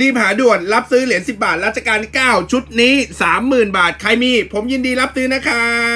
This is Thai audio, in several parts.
รีบหาด่วนรับซื้อเหรียญ10 บาทรัชกาล9ชุดนี้ 30,000 บาท ใครมี ผมยินดีรับซื้อนะครับ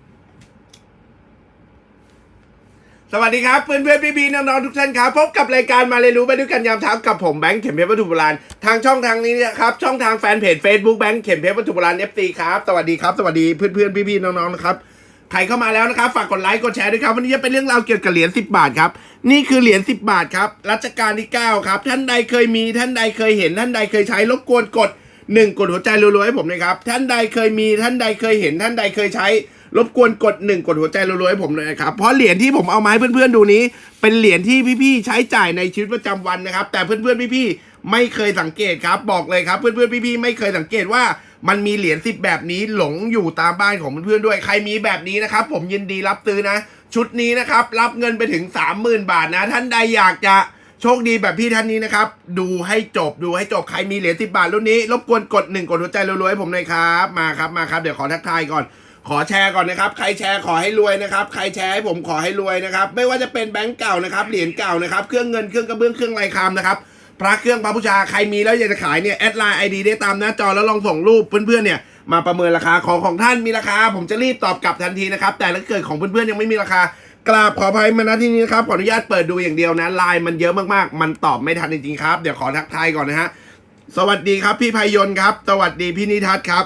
สวัสดีครับเพื่อนเพื่อนพี่พี่น้องๆทุกท่านครับ พบกับรายการมาเรียนรู้ไปด้วยกันยามเช้ากับผมแบงค์เข็มเพชรวัตถุโบราณทางช่องทางนี้นะครับช่องทางแฟนเพจ Facebook แบงค์เข็มเพชรวัตถุโบราณ FC ครับสวัสดีครับสวัสดีเพื่อนเพื่อนพี่พี่น้องๆนะครับใครเข้ามาแล้วนะครับฝากกดไลค์กดแชร์ด้วยครับวันนี้จะเป็นเรื่องราวเกี่ยวกับเหรียญ10 บาทครับนี่คือเหรียญ10 บาทครับรัชกาลที่9ครับท่านใดเคยมีท่านใดเคยเห็นท่านใดเคยใช้รบกวนกดหนึ่งกดหัวใจรัวๆให้ผมนะครับท่านใดเคยมีท่านใดเคยเห็นท่านใดเคยใช้ รบกวนกดหนึ่งกดหัวใจรัวๆให้ผมหน่อยนะครับ เพราะเหรียญที่ผมเอามาให้เพื่อนๆดูนี้ เป็นเหรียญที่พี่ๆใช้จ่ายในชีวิตประจำวันนะครับ แต่เพื่อนๆพี่ๆไม่เคยสังเกตครับ บอกเลยครับ เพื่อนๆพี่ๆไม่เคยสังเกตว่ามันมีเหรียญสิบแบบนี้หลงอยู่ตามบ้านของเพื่อนๆด้วย ใครมีแบบนี้นะครับ ผมยินดีรับซื้อนะ ชุดนี้นะครับ รับเงินไปถึง 30,000 บาทนะ ท่านใดอยากจะโชคดีแบบพี่ท่านนี้นะครับ ดูให้จบดูให้จบใครมีเหรียญสิบาทรุ่นนี้ รบกวนกดหนึ่งกดหัวใจรัวๆให้ผมหน่อยครับ มาครับมาครับ เดี๋ยวขอทักทายก่อน ขอแชร์ก่อนนะครับ ใครแชร์ขอให้รวยนะครับ ใครแชร์ให้ผมขอให้รวยนะครับ ไม่ว่าจะเป็นแบงก์เก่านะครับ เหรียญเก่านะครับ เครื่องเงิน เครื่องกระเบื้อง เครื่องลายคำนะครับ พระเครื่องพระบูชา ใครมีแล้วอยากจะขายเนี่ย แอดไลน์ไอดีได้ตามหน้าจอแล้วลองส่งรูปเพื่อนๆเนี่ย มาประเมินราคาของของท่านมีราคา ผมจะรีบตอบกลับทันทีนะครับ แต่ถ้าเกิดของเพื่อนๆยังไม่มีราคากราบขออภัยมาณที่นี้นะครับ ขออนุญาตเปิดดูอย่างเดียวนะ ไลน์มันเยอะมากๆ มันตอบไม่ทันจริงๆครับ เดี๋ยวขอทักทายก่อนนะฮะ สวัสดีครับพี่พายนครับ สวัสดีพี่นิทัศน์ครับ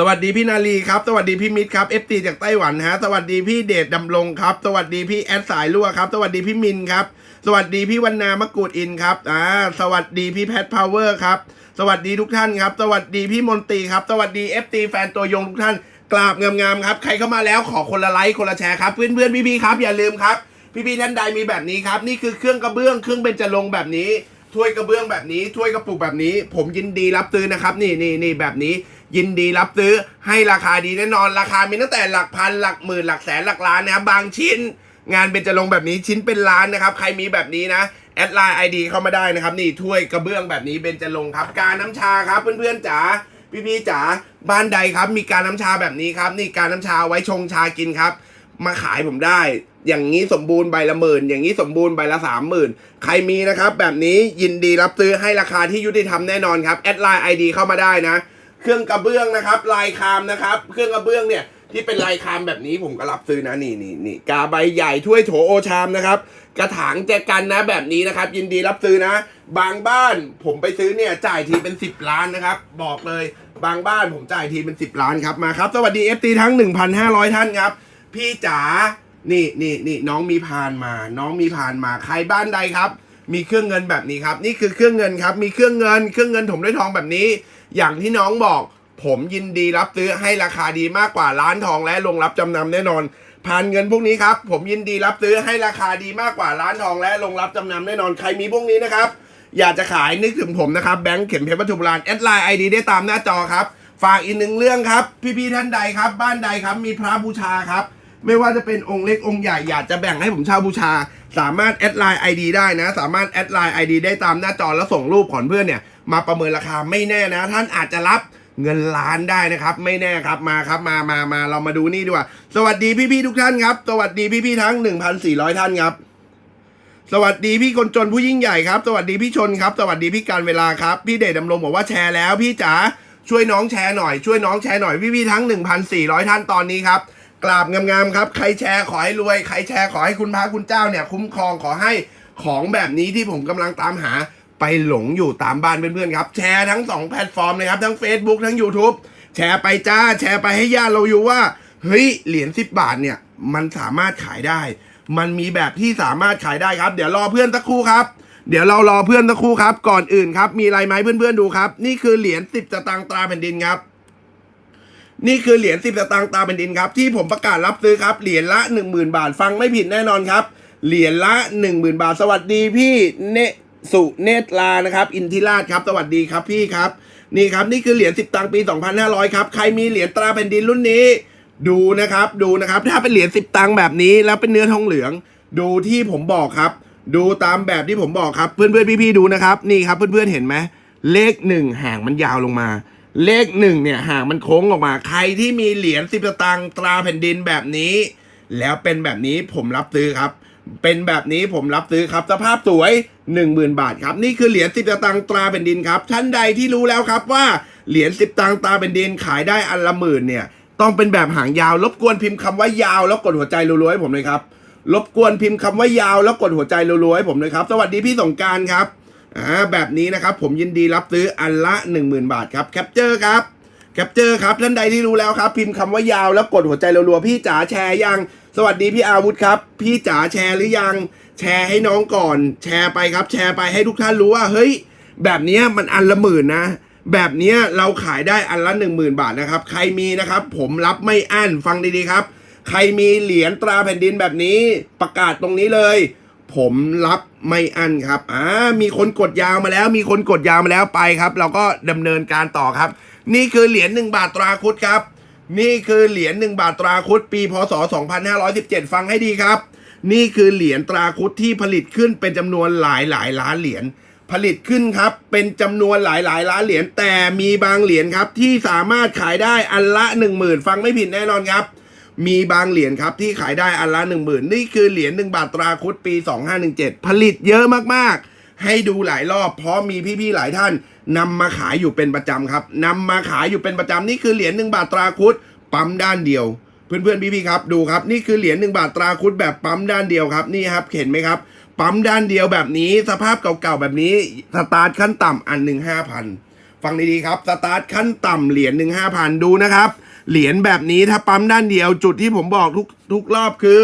สวัสดีพี่นาลีครับ สวัสดีพี่มิตรครับเอฟตีจากไต้หวันฮะ สวัสดีพี่เดชดำรงครับ สวัสดีพี่แอดสายรั่วครับ สวัสดีพี่มินครับ สวัสดีพี่วันนามะกูดอินครับ อ่า สวัสดีพี่แพทพาวเวอร์ครับ สวัสดีทุกท่านครับ สวัสดีพี่มนตรีครับ สวัสดีเอฟตีแฟนตัวยงทุกท่าน กราบงามๆครับ ใครเข้ามาแล้วขอคนละไลค์คนละแชร์ครับ เพื่อนๆพี่ๆครับ อย่าลืมครับ พี่ๆท่านใดมีแบบนี้ครับ นี่คือเครื่องกระเบื้อง เครื่องเบญจรงค์แบบนี้ ถ้วยกระเบื้องแบบนี้ ถ้วยกระปุกแบบนี้ ผมยินดีรับซื้อนะครับ นี่นี่นี่แบบนี้ ยินดีรับซื้อให้ราคาดีแน่นอนราคามีตั้งแต่หลักพันหลักหมื่นหลักแสนหลักล้านนะครับบางชิ้น งานเบญจรงแบบนี้ชิ้นเป็นล้านนะครับ ใครมีแบบนี้นะแอดไลน์ไอดีเข้ามาได้นะครับ นี่ถ้วยกระเบื้องแบบนี้เบญจรงครับ การน้ำชาครับเพื่อนๆจ๋าพี่ๆจ๋าบ้านใดครับ มีการน้ำชาแบบนี้ครับ นี่การน้ำชาไว้ชงชากินครับ มาขายผมได้ อย่างนี้สมบูรณ์ใบละหมื่นอย่างนี้สมบูรณ์ใบละสามหมื่นใครมีนะครับ แบบนี้ยินดีรับซื้อให้ราคาที่ยุติธรรมแน่นอนครับแอดไลน์ไอดีเข้ามาได้นะ เครื่องกระเบื้องนะครับ ลายคามนะครับ เครื่องกระเบื้องเนี่ยที่เป็นลายคามแบบนี้ผมก็รับซื้อนะนี่นี่นี่กาใบใหญ่ถ้วยโถโอชามนะครับ กระถางแจกันนะแบบนี้นะครับ ยินดีรับซื้อนะ บางบ้านผมไปซื้อเนี่ยจ่ายทีเป็น 10 ล้านนะครับ บอกเลยบางบ้านผมจ่ายทีเป็น 10 ล้านครับมาครับสวัสดี FT ทั้ง 1,500 ท่านครับ พี่จ๋านี่นี่นี่น้องมีพานมา น้องมีพานมาใครบ้านใดครับ มีเครื่องเงินแบบนี้ครับ นี่คือเครื่องเงินครับ มีเครื่องเงิน เครื่องเงินถมด้วยทองแบบนี้ อย่างที่น้องบอก ผมยินดีรับซื้อให้ราคาดีมากกว่าร้านทองและโรงรับจำนำแน่นอนผ่านเงินพวกนี้ครับ ผมยินดีรับซื้อให้ราคาดีมากกว่าร้านทองและโรงรับจำนำแน่นอนใครมีพวกนี้นะครับ อยากจะขายนึกถึงผมนะครับแบงค์เข็มเพชรวัตถุโบราณแอดไลน์ไอดีได้ตามหน้าจอครับ ฝากอีกหนึ่งเรื่องครับ พี่ๆท่านใดครับ บ้านใดครับมีพระบูชาครับ ไม่ว่าจะเป็นองค์เล็กองค์ใหญ่อยากจะแบ่งให้ผมเช่าบูชา สามารถแอดไลน์ไอดีได้นะ สามารถแอดไลน์ไอดีได้ตามหน้าจอแล้วส่งรูปของเพื่อนเนี่ย มาประเมินราคาไม่แน่นะ ท่านอาจจะรับเงินล้านได้นะครับ ไม่แน่ครับมาครับมามามาเรามาดูนี่ดีกว่า สวัสดีพี่ๆทุกท่านครับ สวัสดีพี่ๆทั้ง 1,400 ท่านครับ สวัสดีพี่คนจนผู้ยิ่งใหญ่ครับ สวัสดีพี่ชนครับ สวัสดีพี่การเวลาครับ พี่เดชดำรงบอกว่าแชร์แล้วพี่จ๋าช่วยน้องแชร์หน่อยช่วยน้องแชร์หน่อยพี่ๆทั้ง 1,400 ท่านตอนนี้ครับกราบงามๆครับ ใครแชร์ขอให้รวย ใครแชร์ขอให้คุณพระคุณเจ้าเนี่ยคุ้มครองขอให้ของแบบนี้ที่ผมกำลังตามหา ไปหลงอยู่ตามบ้านเพื่อนๆครับ แชร์ทั้ง 2 แพลตฟอร์มเลยครับทั้ง Facebook ทั้ง YouTube แชร์ไปจ้า แชร์ไปให้ญาติเราอยู่ว่าเฮ้ยเหรียญ10 บาทเนี่ย มันสามารถขายได้ มันมีแบบที่สามารถขายได้ครับ เดี๋ยวรอเพื่อนสักครู่ครับเดี๋ยวเรารอเพื่อนสักครู่ครับ ก่อนอื่นครับ มีอะไรไหมเพื่อนๆดูครับ นี่คือเหรียญ10สตางค์ตราแผ่นดินครับ นี่คือเหรียญ10สตางค์ตราแผ่นดินครับ ที่ผมประกาศรับซื้อครับ เหรียญละ10,000บาทฟังไม่ผิดแน่นอนครับ เหรียญละ10,000บาทสวัสดีพี่เน สุเนตรลานะครับ อินทิราชครับ สวัสดีครับพี่ครับ นี่ครับนี่คือเหรียญ10ตังค์ปี 2,500 ครับ ใครมีเหรียญตราแผ่นดินรุ่นนี้ ดูนะครับดูนะครับ ถ้าเป็นเหรียญ10ตังค์แบบนี้ แล้วเป็นเนื้อทองเหลือง ดูที่ผมบอกครับ ดูตามแบบที่ผมบอกครับเพื่อนๆพี่ๆดูนะครับนี่ครับเพื่อนๆเห็นไหมเลขหนึ่งหางมันยาวลงมา เลขหนึ่งเนี่ยห่างมันโค้งออกมา ใครที่มีเหรียญสิบตางค์ตราแผ่นดินแบบนี้ แล้วเป็นแบบนี้ผมรับซื้อครับ เป็นแบบนี้ผมรับซื้อครับ สภาพสวย 10,000 บาทครับ นี่คือเหรียญสิบตางตราแผ่นดินครับท่านใดที่รู้แล้วครับว่าเหรียญสิบตังตราแผ่นดินขายได้อันละหมื่นเนี่ย ต้องเป็นแบบหางยาว รบกวนพิมพ์คำว่ายาวแล้วกดหัวใจรัวๆให้ผมเลยครับ รบกวนพิมพ์คำว่ายาวแล้วกดหัวใจรัวๆให้ผมเลยครับ สวัสดีพี่สงการครับอ่าแบบนี้นะครับผมยินดีรับซื้ออันละ 10,000 บาทครับแคปเจอร์ครับแคปเจอร์ครับท่านใดที่รู้แล้วครับ พิมพ์คำว่ายาวแล้วกดหัวใจรัวๆพี่จ๋าแชร์ยัง สวัสดีพี่อาวุธครับ พี่จ๋าแชร์หรือยังแชร์ให้น้องก่อน แชร์ไปครับ แชร์ไปให้ทุกท่านรู้ว่า เฮ้ย แบบนี้มันอันละหมื่นนะ แบบนี้เราขายได้อันละ10,000บาทนะครับ ใครมีนะครับ ผมรับไม่อั้นฟังดีๆครับ ใครมีเหรียญตราแผ่นดินแบบนี้ประกาศตรงนี้เลย ผมรับไม่อั้นครับอ่ามีคนกดยาวมาแล้ว มีคนกดยาวมาแล้วไปครับ เราก็ดำเนินการต่อครับ นี่คือเหรียญหนึ่งบาทตราคุดครับ นี่คือเหรียญหนึ่งบาทตราคุดปีพศ 2517 ฟังให้ดีครับ นี่คือเหรียญตราคุดที่ผลิตขึ้นเป็นจำนวนหลายหลายล้านเหรียญผลิตขึ้นครับ เป็นจำนวนหลายหลายล้านเหรียญแต่มีบางเหรียญครับ ที่สามารถขายได้อันละ 1 0,000 ฟังไม่ผิดแน่นอนครับ มีบางเหรียญครับที่ขายได้อันละ 1 0,000 นี่คือเหรียญ1บาทตราคุดปี 2517 ผลิตเยอะมากๆ ให้ดูหลายรอบ เพราะมีพี่ๆหลายท่านนำมาขายอยู่เป็นประจำครับนำมาขายอยู่เป็นประจำนี่คือเหรียญ1บาทตราคุดปั๊มด้านเดียว เพื่อนๆพี่ๆครับดูครับนี่คือเหรียญ1บาทตราคุดแบบปั๊มด้านเดียวครับนี่ครับเห็นไหมครับปั๊มด้านเดียวแบบนี้สภาพเก่าๆแบบนี้สตาร์ทขั้นต่ำอันหนึ่งห้าพันฟังดีๆครับสตาร์ทขั้นต่ำเหรียญหนึ่งห้าพันดูนะครับเหรียญแบบนี้ถ้าปั๊มด้านเดียวจุดที่ผมบอกทุกทุกรอบคือ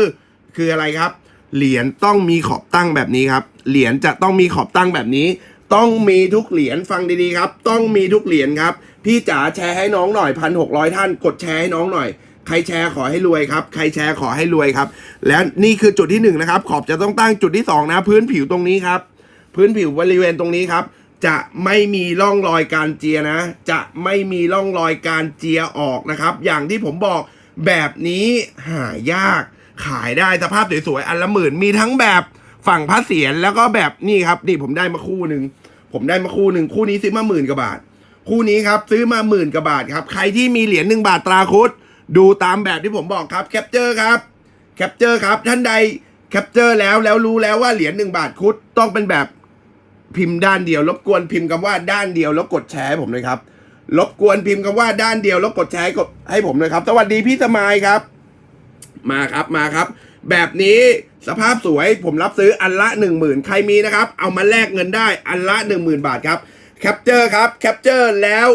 คืออะไรครับ เหรียญต้องมีขอบตั้งแบบนี้ครับ เหรียญจะต้องมีขอบตั้งแบบนี้ ต้องมีทุกเหรียญฟังดีๆครับ ต้องมีทุกเหรียญครับ พี่จ๋าแชร์ให้น้องหน่อยพันหกร้อยท่าน กดแชร์ให้น้องหน่อย ใครแชร์ขอให้รวยครับ ใครแชร์ขอให้รวยครับ และนี่คือจุดที่หนึ่งนะครับ ขอบจะต้องตั้งจุดที่สองนะ พื้นผิวตรงนี้ครับ พื้นผิวบริเวณตรงนี้ครับ จะไม่มีร่องรอยการเจียนะ จะไม่มีร่องรอยการเจียออกนะครับ อย่างที่ผมบอกแบบนี้หายาก ขายได้สภาพสวยๆอันละหมื่นมีทั้งแบบฝั่งพระเศียรแล้วก็แบบนี่ครับนี่ผมได้มาคู่หนึ่งผมได้มาคู่หนึ่งคู่นี้ซื้อมาหมื่นกว่าบาท คู่นี้ครับซื้อมาหมื่นกว่าบาทครับใครที่มีเหรียญหนึ่งบาทตราคุดดูตามแบบที่ผมบอกครับแคปเจอร์ครับแคปเจอร์ครับท่านใดแคปเจอร์แล้วแล้วรู้แล้วว่าเหรียญหนึ่งบาทคุดต้องเป็นแบบพิมพ์ด้านเดียว รบกวนพิมพ์คำว่าด้านเดียวแล้วกดแชร์ให้ผมเลยครับรบกวนพิมพ์คำว่าด้านเดียวแล้วกดแชร์กดให้ผมเลยครับสวัสดีพี่สมายครับ มาครับมาครับ แบบนี้สภาพสวยผมรับซื้ออันละ 1 0,000 ใครมีนะครับ เอามาแลกเงินได้อันละ 10,000 บาทครับแคปเจอร์ครับแคปเจอร์แล้ว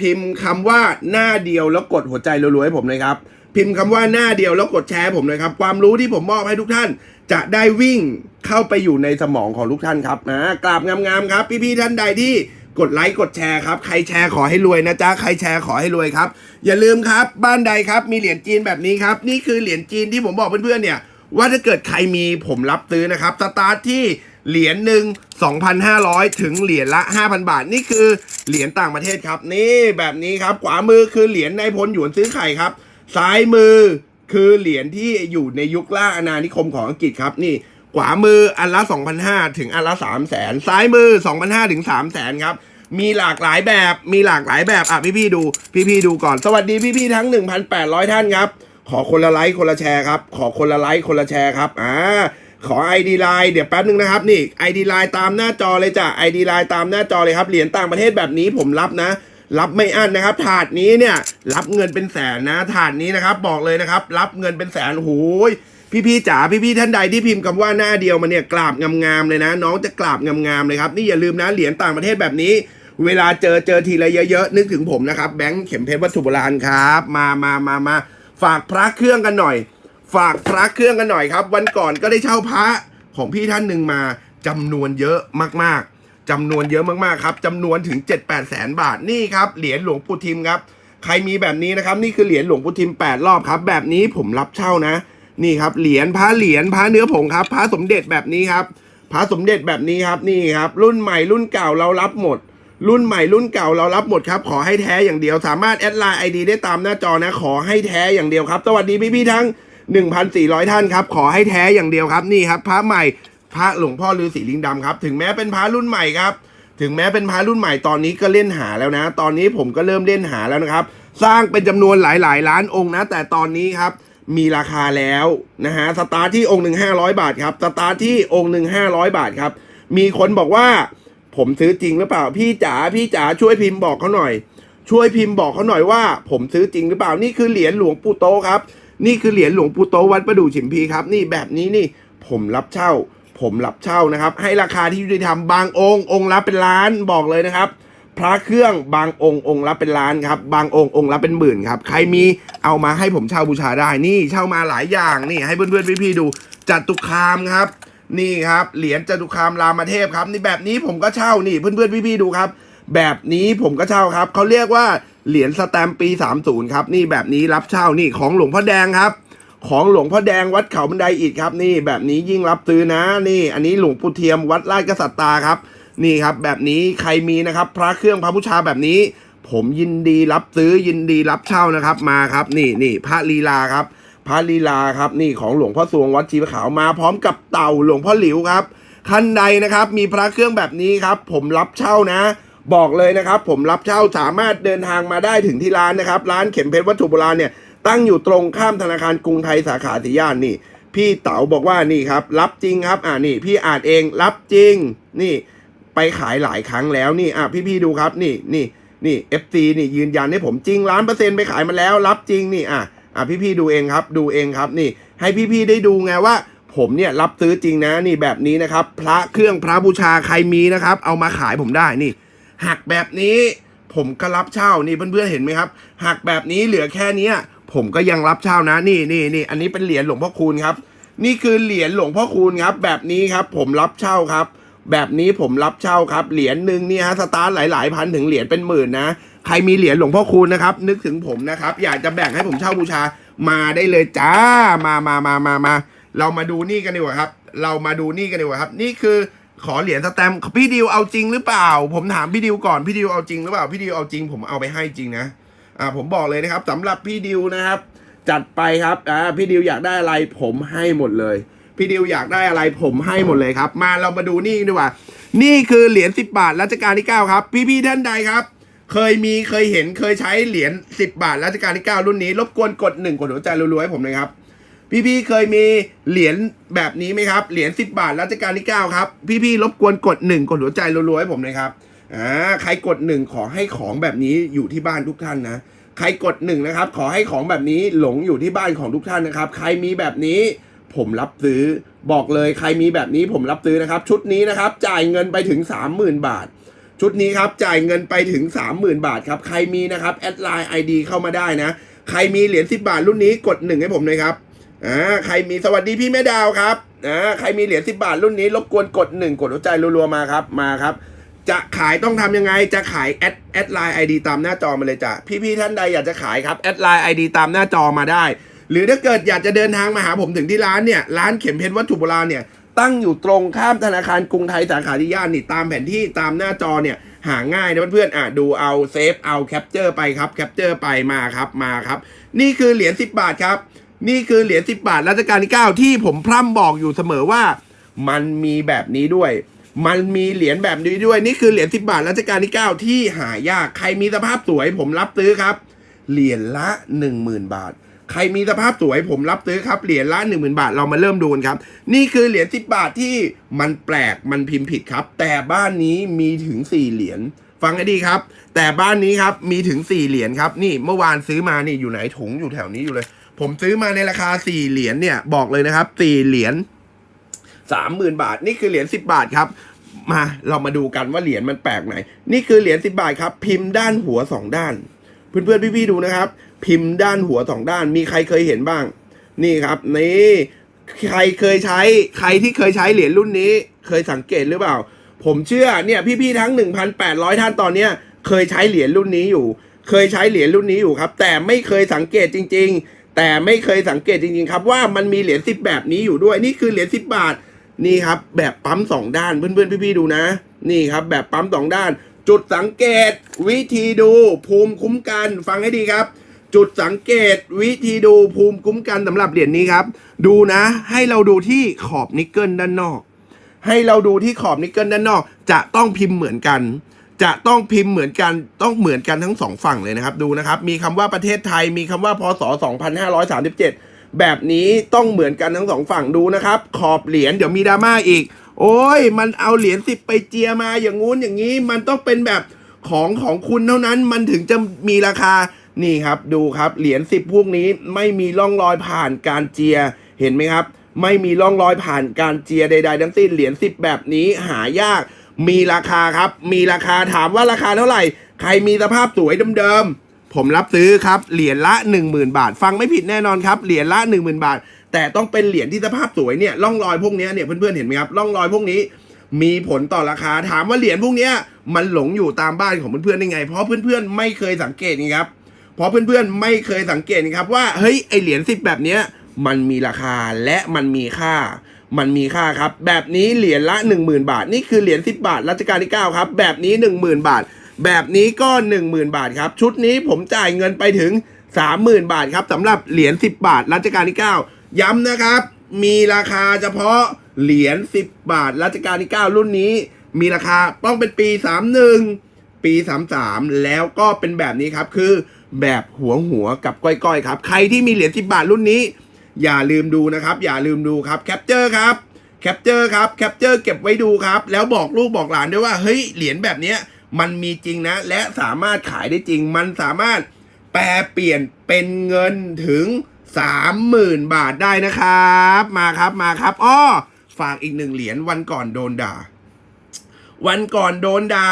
พิมพ์คำว่าหน้าเดียวแล้วกดหัวใจรัวๆให้ผมเลยครับ พิมพ์คำว่าหน้าเดียวแล้วกดแชร์ผมเลยครับ ความรู้ที่ผมมอบให้ทุกท่าน จะได้วิ่งเข้าไปอยู่ในสมองของทุกท่านครับนะกราบงามๆครับ พี่ๆท่านใดที่ กดไลค์กดแชร์ครับ ใครแชร์ขอให้รวยนะจ๊ะ ใครแชร์ขอให้รวยครับ อย่าลืมครับ บ้านใดครับ มีเหรียญจีนแบบนี้ครับ นี่คือเหรียญจีนที่ผมบอกเพื่อนๆเนี่ย ว่าถ้าเกิดใครมีผมรับซื้อนะครับ สตาร์ทที่เหรียญหนึ่ง2,500 ถึงเหรียญละ 5,000 บาท นี่คือเหรียญต่างประเทศครับ นี่แบบนี้ครับ ขวามือคือเหรียญในพลหยวนซื้อไข่ครับ ซ้ายมือคือเหรียญที่อยู่ในยุคล่าอาณานิคมของอังกฤษครับ นี่ ขวามืออันละ 2,500 ถึงอันละ 300,000ซ้ายมือ 2,500 ถึง 300,000ครับ มีหลากหลายแบบ มีหลากหลายแบบ อะพี่ๆดู พี่ๆดูก่อน สวัสดีพี่ๆทั้ง 1,800 ท่านครับ ขอคนละไลค์คนละแชร์ครับ ขอคนละไลค์คนละแชร์ครับ อ่า ขอ ID ไลน์เดี๋ยวแป๊บนึงนะครับ นี่ ID ไลน์ตามหน้าจอเลยจ้ะ ID ไลน์ตามหน้าจอเลยครับ เหรียญต่างประเทศแบบนี้ผมรับนะรับไม่อั้นนะครับ ถาดนี้เนี่ย รับเงินเป็นแสนนะ ถาดนี้นะครับ บอกเลยนะครับ รับเงินเป็นแสนโอ้ย พี่ๆจ๋าพี่ๆท่านใดที่พิมพ์คำว่าหน้าเดียวมาเนี่ยกราบงามๆเลยนะ น้องจะกราบงามๆเลยครับนี่อย่าลืมนะเหรียญต่างประเทศแบบนี้ เวลาเจอเจอทีละเยอะๆนึกถึงผมนะครับแบงค์เข็มเพชรวัตถุโบราณครับ มามามามาฝากพระเครื่องกันหน่อย ฝากพระเครื่องกันหน่อยครับ วันก่อนก็ได้เช่าพระของพี่ท่านหนึ่งมาจำนวนเยอะมากๆจำนวนเยอะมากๆครับจำนวนถึง 7 8แสนบาทนี่ครับเหรียญหลวงปู่ทิมครับใครมีแบบนี้นะครับนี่คือเหรียญหลวงปู่ทิม 8 รอบครับ แบบนี้ผมรับเช่านะ นี่ครับเหรียญพระเหรียญพระเนื้อผงครับพระสมเด็จแบบนี้ครับพระสมเด็จแบบนี้ครับนี่ครับ รุ่นใหม่รุ่นเก่าเรารับหมด รุ่นใหม่รุ่นเก่าเรารับหมดครับ ขอให้แท้อย่างเดียวสามารถแอดไลน์ไอดีได้ตามหน้าจอนะ ขอให้แท้อย่างเดียวครับ สวัสดีพี่ๆทั้ง 1,400 ท่านครับ ขอให้แท้อย่างเดียวครับนี่ครับ พระใหม่พระหลวงพ่อฤาษีลิงดำครับ ถึงแม้เป็นพระรุ่นใหม่ครับ ถึงแม้เป็นพระรุ่นใหม่ตอนนี้ก็เล่นหาแล้วนะ ตอนนี้ผมก็เริ่มเล่นหาแล้วนะครับ สร้างเป็นจำนวนหลายๆ ล้านองค์นะ แต่ตอนนี้ครับ มีราคาแล้วนะฮะสตาร์ทที่องค์หนึ่งห้าร้อยบาทครับสตาร์ทที่องค์หนึ่งห้าร้อยบาทครับ มีคนบอกว่า ผมซื้อจริงหรือเปล่าพี่จ๋าพี่จ๋าช่วยพิมพ์บอกเขาหน่อย ช่วยพิมพ์บอกเขาหน่อยว่า ผมซื้อจริงหรือเปล่านี่คือเหรียญหลวงปู่โตครับ นี่คือเหรียญหลวงปู่โตวัดประดู่ฉิมพีครับนี่แบบนี้นี่ผมรับเช่า ผมรับเช่านะครับ ให้ราคาที่ยุติธรรมบางองค์องค์ละเป็นล้านบอกเลยนะครับ พระเครื่องบางองค์องค์ละเป็นล้านครับ บางองค์องค์ละเป็นหมื่นครับ ใครมีเอามาให้ผมเช่าบูชาได้นี่เช่ามาหลายอย่างนี่ให้เพื่อนๆพี่ๆดูจัตุคามครับ นี่ครับเหรียญจตุคามรามเทพครับ นี่แบบนี้ผมก็เช่านี่เพื่อนๆพี่ๆดูครับ แบบนี้ผมก็เช่าครับเขาเรียกว่าเหรียญสแตมป์ปี30 ครับ นี่แบบนี้รับเช่านี่ของหลวงพ่อแดงครับ ของหลวงพ่อแดงวัดเขาบันไดอิฐครับ นี่แบบนี้ยิ่งรับซื้อนะ นี่ อันนี้หลวงปู่เทียมวัดราชกษัตริย์ตาครับ นี่ครับแบบนี้ใครมีนะครับ พระเครื่องพระบูชาแบบนี้ ผมยินดีรับซื้อยินดีรับเช่านะครับมาครับนี่นี่พระลีลาครับ พระลีลาครับนี่ของหลวงพ่อสวงวัดชีพขาวมาพร้อมกับเต่าหลวงพ่อหลิวครับคันใดนะครับมีพระเครื่องแบบนี้ครับ ผมรับเช่านะ บอกเลยนะครับ ผมรับเช่าสามารถเดินทางมาได้ถึงที่ร้านนะครับ ร้านเข็มเพชรวัตถุโบราณเนี่ยตั้งอยู่ตรงข้ามธนาคารกรุงไทยสาขาสีย่านนี่ พี่เต๋าบอกว่านี่ครับ รับจริงครับ อ่านี่ พี่อ่านเองรับจริง นี่ ไปขายหลายครั้งแล้วนี่อะพี่ๆดูครับนี่นี่นี่ FC นี่ยืนยันให้ผมจริงล้านเปอร์เซ็นต์ไปขายมาแล้ว รับจริงนี่อะอะพี่ๆดูเองครับ ดูเองครับนี่ ให้พี่ๆได้ดูไงว่า ผมเนี่ยรับซื้อจริงนะนี่แบบนี้นะครับ พระเครื่องพระบูชาใครมีนะครับ เอามาขายผมได้นี่ หักแบบนี้ผมก็รับเช่านี่เพื่อนๆเห็นไหมครับ หักแบบนี้เหลือแค่นี้ผมก็ยังรับเช่านะนี่นี่นี่อันนี้เป็นเหรียญหลวงพ่อคูณครับ นี่คือเหรียญหลวงพ่อคูณครับ แบบนี้ครับ ผมรับเช่าครับ แบบนี้ผมรับเช่าครับ เหรียญหนึ่งเนี่ยฮะสตาร์ทหลายๆ พันถึงเหรียญเป็นหมื่นนะ ใครมีเหรียญหลวงพ่อคูณนะครับ นึกถึงผมนะครับ อยากจะแบ่งให้ผมเช่าบูชามาได้เลยจ้ามามามามามาเรามาดูนี่กันดีกว่าครับ เรามาดูนี่กันดีกว่าครับ นี่คือขอเหรียญสแตมป์พี่ดิวเอาจริงหรือเปล่า ผมถามพี่ดิวก่อนพี่ดิวเอาจริงหรือเปล่าพี่ดิวเอาจริง ผมเอาไปให้จริงนะอ่าผมบอกเลยนะครับสำหรับพี่ดิวนะครับ จัดไปครับอ่าพี่ดิวอยากได้อะไรผมให้หมดเลย พี่ดิวอยากได้อะไรผมให้หมดเลยครับ มาเรามาดูนี่ดีกว่า นี่คือเหรียญ10 บาทรัชกาลที่ 9 ครับ พี่ๆท่านใดครับ เคยมีเคยเห็นเคยใช้เหรียญ10 บาทรัชกาลที่ 9 รุ่นนี้ รบกวนกดหนึ่งกดหัวใจรัวๆให้ผมเลยครับ พี่ๆเคยมีเหรียญแบบนี้ไหมครับเหรียญ10 บาทรัชกาลที่ 9 ครับ พี่ๆรบกวนกดหนึ่งกดหัวใจรัวๆให้ผมเลยครับอ่าใครกดหนึ่งขอให้ของแบบนี้อยู่ที่บ้านทุกท่านนะใครกดหนึ่งนะครับ ขอให้ของแบบนี้หลงอยู่ที่บ้านของทุกท่านนะครับ ใครมีแบบนี้ ผมรับซื้อ บอกเลยใครมีแบบนี้ผมรับซื้อนะครับ ชุดนี้นะครับ จ่ายเงินไปถึง 30,000 บาท ชุดนี้ครับจ่ายเงินไปถึง 30,000 บาทครับ ใครมีนะครับแอดไลน์ไอดีเข้ามาได้นะ ใครมีเหรียญ10 บาทรุ่นนี้กดหนึ่งให้ผมเลยครับอ่าใครมีสวัสดีพี่แม่ดาวครับอ่าใครมีเหรียญ10 บาทรุ่นนี้รบกวนกดหนึ่งกดหัวใจรัวๆมาครับมาครับจะขายต้องทำยังไง จะขายแอดแอดไลน์ไอดีตามหน้าจอมาเลยจ้ะ พี่ๆท่านใดอยากจะขายครับ แอดไลน์ไอดีตามหน้าจอมาได้ หรือถ้าเกิดอยากจะเดินทางมาหาผมถึงที่ร้านเนี่ยร้านเข็มเพชรวัตถุโบราณเนี่ยตั้งอยู่ตรงข้ามธนาคารกรุงไทยสาขาที่ย่านนี่ตามแผนที่ตามหน้าจอเนี่ยหาง่ายนะเพื่อนๆอะดูเอาเซฟเอาแคปเจอร์ไปครับแคปเจอร์ไปมาครับมาครับ นี่คือเหรียญ10 บาทครับ นี่คือเหรียญ10 บาทรัชกาลที่ 9 ที่ผมพร่ำบอกอยู่เสมอว่า มันมีแบบนี้ด้วย มันมีเหรียญแบบนี้ด้วย นี่คือเหรียญ10 บาทรัชกาลที่ 9 ที่หายากใครมีสภาพสวยผมรับซื้อครับ เหรียญละ 10,000 บาท ใครมีสภาพสวยผมรับซื้อครับ เหรียญละ10,000 บาทเรามาเริ่มดูกันครับ นี่คือเหรียญ10 บาทที่มันแปลกมันพิมพ์ผิดครับ แต่บ้านนี้มีถึง 4 เหรียญฟังให้ดีครับ แต่บ้านนี้ครับมีถึง 4 เหรียญครับ นี่เมื่อวานซื้อมานี่อยู่ไหนถุงอยู่แถวนี้อยู่เลย ผมซื้อมาในราคา 4 เหรียญเนี่ยบอกเลยนะครับ 4 เหรียญสามหมื่นบาท นี่คือเหรียญสิบาทครับมาเรามาดูกันว่าเหรียญมันแปลกไหน นี่คือเหรียญสิบาทครับ พิมพ์ด้านหัวสองด้าน เพื่อนๆพี่ๆดูนะครับ พิมพ์ด้านหัวสองด้าน มีใครเคยเห็นบ้าง นี่ครับ นี่ใครเคยใช้ใครที่เคยใช้เหรียญรุ่นนี้ เคยสังเกตหรือเปล่า ผมเชื่อเนี่ยพี่ๆทั้ง 1,800 ท่านตอนเนี้ยเคยใช้เหรียญรุ่นนี้อยู่ เคยใช้เหรียญรุ่นนี้อยู่ครับ แต่ไม่เคยสังเกตจริง ๆ แต่ไม่เคยสังเกตจริง ๆ ครับ ว่ามันมีเหรียญสิบแบบนี้อยู่ด้วยนี่คือเหรียญสิบบาทนี่ครับ แบบปั๊มสองด้านเพื่อนๆพี่ๆดูนะ นี่ครับ แบบปั๊มสองด้าน จุดสังเกต วิธีดูภูมิคุ้มกันฟังให้ดีครับ จุดสังเกตวิธีดูภูมิคุ้มกันสำหรับเหรียญนี้ครับ ดูนะ ให้เราดูที่ขอบนิกเกิลด้านนอก ให้เราดูที่ขอบนิกเกิลด้านนอก จะต้องพิมพ์เหมือนกัน จะต้องพิมพ์เหมือนกันต้องเหมือนกันทั้งสองฝั่งเลยนะครับ ดูนะครับ มีคำว่าประเทศไทยมีคำว่าพศ 2537 แบบนี้ต้องเหมือนกันทั้งสองฝั่งดูนะครับ ขอบเหรียญเดี๋ยวมีดราม่าอีก โอ้ยมันเอาเหรียญสิบไปเจียมาอย่างงู้นอย่างนี้ มันต้องเป็นแบบของของคุณเท่านั้นมันถึงจะมีราคา นี่ครับดูครับเหรียญสิบพวกนี้ไม่มีร่องรอยผ่านการเจียเห็นไหมครับ ไม่มีร่องรอยผ่านการเจียใด ๆ ทั้งสิ้นเหรียญสิบแบบนี้หายาก มีราคาครับ มีราคาถามว่าราคาเท่าไหร่ ใครมีสภาพสวยเดิมๆผมรับซื้อครับเหรียญละ 10,000 บาท ฟังไม่ผิดแน่นอนครับเหรียญละ 10,000 บาท แต่ต้องเป็นเหรียญที่สภาพสวยเนี่ยร่องรอยพวกนี้เนี่ยเพื่อนๆเห็นไหมครับร่องรอยพวกนี้มีผลต่อราคาถามว่าเหรียญพวกนี้มันหลงอยู่ตามบ้านของเพื่อนๆได้ไง เพราะเพื่อนๆไม่เคยสังเกตนี่ครับ เพราะเพื่อนๆไม่เคยสังเกตครับว่าเฮ้ยไอเหรียญสิบแบบเนี้ยมันมีราคาและมันมีค่า มันมีค่าครับ แบบนี้เหรียญละ 10,000 บาท นี่คือเหรียญ10 บาทรัชกาลที่ 9 ครับ แบบนี้ 10,000 บาท แบบนี้ก็ 10,000 บาทครับ ชุดนี้ผมจ่ายเงินไปถึง 30,000 บาทครับสำหรับเหรียญ10 บาทรัชกาลที่ 9 ย้ำนะครับ มีราคาเฉพาะเหรียญ10 บาทรัชกาลที่ 9 รุ่นนี้ มีราคาต้องเป็นปี 31 ปี 33 แล้วก็เป็นแบบนี้ครับคือ แบบหัวหัวกับก้อยๆครับ ใครที่มีเหรียญ10บาทรุ่นนี้ อย่าลืมดูนะครับ อย่าลืมดูครับแคปเจอร์ครับแคปเจอร์ครับแคปเจอร์เก็บไว้ดูครับ แล้วบอกลูกบอกหลานด้วยว่าเฮ้ยเหรียญแบบนี้มันมีจริงนะ และสามารถขายได้จริง มันสามารถแปลเปลี่ยนเป็นเงินถึง 30,000 บาทได้นะครับ มาครับมาครับอ้อฝากอีกหนึ่งเหรียญวันก่อนโดนด่า วันก่อนโดนดา่า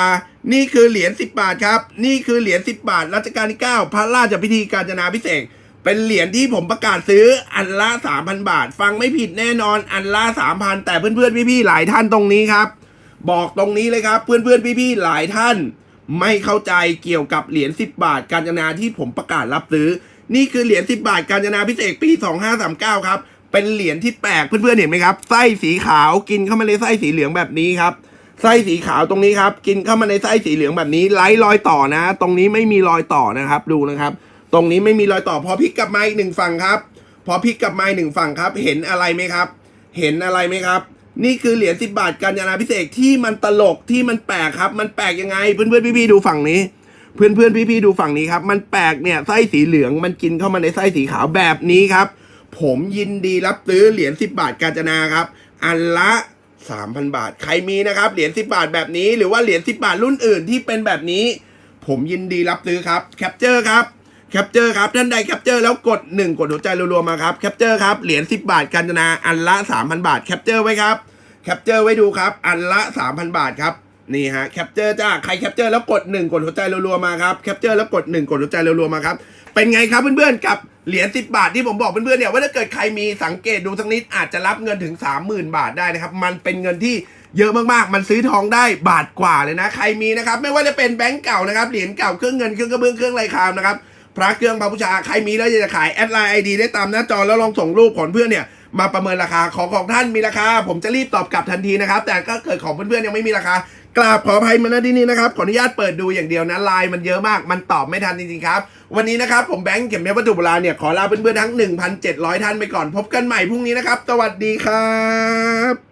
นี่คือเหรียญ10 บาทครับ นี่คือเหรียญ10 บาทรัชกาลที่ 9 พระราชพิธีการจนาพิเศษ เป็นเหรียญที่ผมประกาศซื้ออันละ 3,000 บาท ฟังไม่ผิดแน่นอนอันละ 3,000 แต่เพื่อนๆพี่ๆหลายท่านตรงนี้ครับ บอกตรงนี้เลยครับ เพื่อนๆพี่ๆหลายท่าน ไม่เข้าใจเกี่ยวกับเหรียญ10 บาทการจนาที่ผมประกาศรับซื้อ นี่คือเหรียญ10 บาทการจนาพิเศษปี 2539 ครับ เป็นเหรียญที่แปลกเพื่อนๆเห็นไหมครับไส้สีขาวกินเข้ามาในไส้สีเหลืองแบบนี้ครับ ไส้สีขาวตรงนี้ครับ กินเข้ามาในไส้สีเหลืองแบบนี้ไร้รอยต่อนะ ตรงนี้ไม่มีรอยต่อนะครับ ดูนะครับ ตรงนี้ไม่มีรอยต่อ พอพลิกกลับมาอีกหนึ่งฝั่งครับ พอพลิกกลับมาอีกหนึ่งฝั่งครับ เห็นอะไรไหมครับ เห็นอะไรไหมครับ นี่คือเหรียญสิบบาทการจนาพิเศษที่มันตลกที่มันแปลกครับ มันแปลกยังไงเพื่อนเพื่อนพี่ๆดูฝั่งนี้ เพื่อนเพื่อนพี่ๆดูฝั่งนี้ครับมันแปลกเนี่ยไส้สีเหลืองมันกินเข้ามาในไส้สีขาวแบบนี้ครับ ผมยินดีรับซื้อเหรียญ10บาทกาญจนาครับ อันละ 3,000 บาท ใครมีนะครับ เหรียญ10 บาทแบบนี้ หรือว่าเหรียญ10 บาทรุ่นอื่นที่เป็นแบบนี้ ผมยินดีรับซื้อครับ แคปเจอร์ครับแคปเจอร์ครับ ท่านใดแคปเจอร์แล้วกด 1 กดหัวใจรัวๆมาครับแคปเจอร์ครับ เหรียญ10 บาทกาญจนาอันละ 3,000 บาทแคปเจอร์ไว้ครับแคปเจอร์ไว้ดูครับ อันละ 3,000 บาทครับ นี่ฮะแคปเจอร์จ้าใครแคปเจอร์แล้วกด 1 กดหัวใจรัวๆมาครับแคปเจอร์แล้วกด 1 กดหัวใจรัวๆมาครับเป็นไงครับเพื่อนๆกับเหรียญ10 บาทที่ผมบอกเพื่อนๆเนี่ยว่าถ้าเกิดใครมีสังเกตดูสักนิดอาจจะรับเงินถึง 30,000 บาทได้นะครับ มันเป็นเงินที่เยอะมากๆ มันซื้อทองได้บาทกว่าเลยนะ ใครมีนะครับ ไม่ว่าจะเป็นแบงก์เก่านะครับ เหรียญเก่า เครื่องเงิน เครื่องกระเบื้อง เครื่องไรคามนะครับ พระเครื่องพระบูชา ใครมีแล้วอยากจะขายแอดไลน์ไอดีได้ตามหน้าจอแล้วลองส่งรูปของเพื่อนเนี่ย มาประเมินราคาของของท่านมีราคา ผมจะรีบตอบกลับทันทีนะครับ แต่ก็เกิดของเพื่อนๆยังไม่มีราคา กราบขออภัยมาณที่นี้นะครับ ขออนุญาตเปิดดูอย่างเดียวนะไลน์มันเยอะมาก มันตอบไม่ทันจริงๆครับ วันนี้นะครับ ผมแบงค์เข็มเพชรวัตถุโบราณเนี่ย ขอลาเพื่อนๆทั้ง 1,700 ท่านไปก่อน พบกันใหม่พรุ่งนี้นะครับ สวัสดีครับ